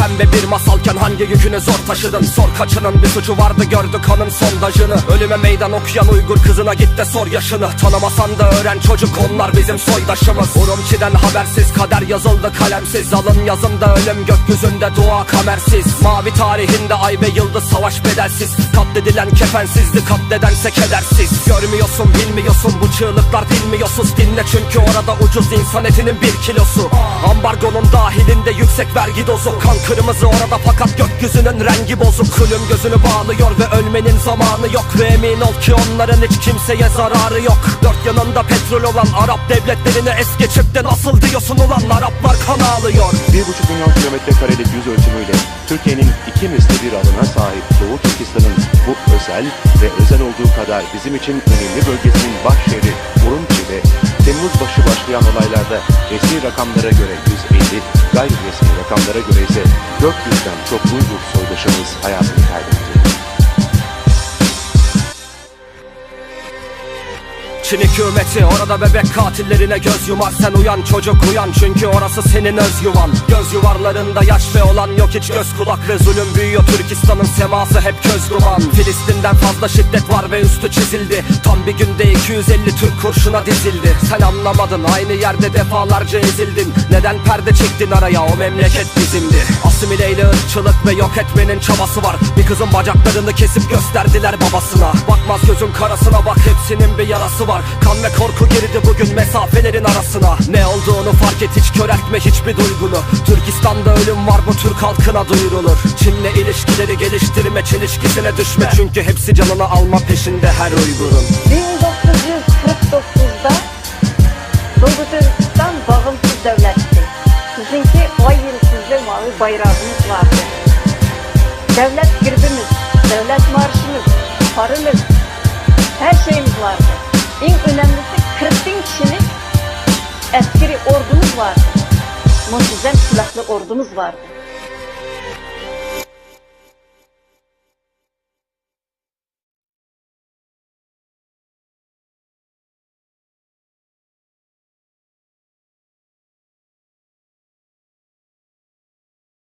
pembe bir masalken hangi yükünü zor taşıdın? Sor kaçının bir suçu vardı gördü kanın sondajını. Ölüme meydan okuyan Uygur kızına git de sor yaşını. Tanımasan da öğren çocuk onlar bizim soydaşımız. Urumçi'den habersiz kader yazıldı kalemsiz. Alın yazımda ölüm gökyüzünde dua kamersiz. Mavi tarihinde ay ve yıldız savaş bedelsiz. Katledilen kefensizdi katledense kedersiz. Görmüyorsun bilmiyorsun bu çığlıklar bilmiyorsun Dinle çünkü orada ucuz insan etinin bir kilosu. Ambargonun dahilinde yüksek vergi dozu. Kan kırmızı orada fakat gökyüzünün rengi bozuk. Zulüm gözünü bağlıyor ve ölmenin zamanı yok. Ve emin ol ki onların hiç kimseye zararı yok. Dört yanında petrol olan Arap devletlerini es geçip de nasıl diyorsun ulan? Araplar kan ağlıyor. 1,5 milyon kilometre karelik yüz ölçümüyle Türkiye'nin iki misli bir alana sahip Doğu Türkistan'ın bu özel ve özel olduğu kadar bizim için önemli bölgesinin baş şehri Urumçi'de Temmuz başı başlayan olaylarda resmi rakamlara göre 150, gayri resmi rakamlara göre ise 400'den çok Uygur soydaşımız hayatını kaybetti. Çin hükümeti orada bebek katillerine göz yumar Sen uyan çocuk uyan çünkü orası senin öz yuvan. Göz yuvarlarında yaş ve olan yok hiç göz kulak ve zulüm büyüyor. Türkistan'ın seması hep köz duman. Filistin'den fazla şiddet var ve üstü çizildi. Tam bir günde 250 Türk kurşuna dizildi. Sen anlamadın aynı yerde defalarca ezildin. Neden perde çektin araya o memleket bizimdi? İle ırkçılık ve yok etmenin çabası var. Bir kızın bacaklarını kesip gösterdiler babasına. Bakmaz gözün karasına bak hepsinin bir yarası var. Kan ve korku girdi bugün mesafelerin arasına. Ne olduğunu fark et hiç köreltme hiçbir duygunu. Türkistan'da ölüm var bu Türk halkına duyurulur. Çin'le ilişkileri geliştirme çelişkisine düşme. Çünkü hepsi canını alma peşinde her Uygur'un 1949'da Doğu mavi bayrağımız vardı. Devlet girbimiz, devlet marşımız, parımız, her şeyimiz vardı. En önemlisi 40 bin kişilik askeri ordumuz vardı. Muntizem silahlı ordumuz vardı.